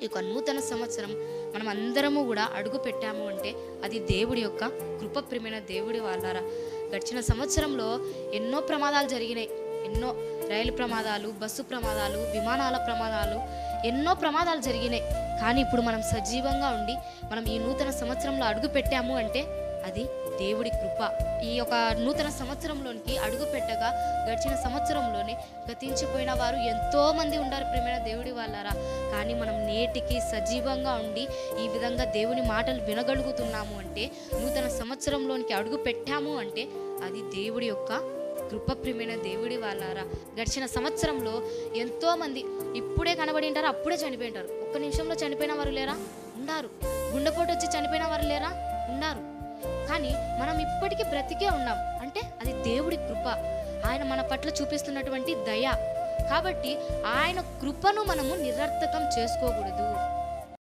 ఈ యొక్క నూతన సంవత్సరం మనం అందరము కూడా అడుగు పెట్టాము అంటే అది దేవుడి యొక్క కృపప్రియమైన దేవుడి వాళ్ళారా గడిచిన సంవత్సరంలో ఎన్నో ప్రమాదాలు జరిగినాయి. ఎన్నో రైలు ప్రమాదాలు బస్సు ప్రమాదాలు విమానాల ప్రమాదాలు ఎన్నో ప్రమాదాలు జరిగినాయి. కానీ ఇప్పుడు మనం సజీవంగా ఉండి మనం ఈ నూతన సంవత్సరంలో అడుగు పెట్టాము అంటే అది దేవుడి కృప. ఈ యొక్క నూతన సంవత్సరంలోనికి అడుగు పెట్టగా గడిచిన సంవత్సరంలోనే గతించిపోయిన వారు ఎంతోమంది ఉన్నారు ప్రేమైన దేవుడి వాళ్ళారా కానీ మనం నేటికి సజీవంగా ఉండి ఈ విధంగా దేవుని మాటలు వినగలుగుతున్నాము అంటే నూతన సంవత్సరంలోనికి అడుగు పెట్టాము అంటే అది దేవుడి యొక్క కృపప్రియమైన దేవుడి వాళ్ళారా? గడిచిన సంవత్సరంలో ఎంతోమంది ఇప్పుడే కనబడి ఉంటారు అప్పుడే చనిపోయి ఉంటారు ఒక్క నిమిషంలో చనిపోయిన వారు లేరా? ఉన్నారు గుండెపోటు వచ్చి చనిపోయిన వారు లేరా? ఉన్నారు కానీ మనం ఇప్పటికీ బ్రతికే ఉన్నాం. అంటే అది దేవుడి కృప. ఆయన మన పట్ల చూపిస్తున్నటువంటి దయ. కాబట్టి ఆయన కృపను మనము నిరర్థకం చేసుకోకూడదు.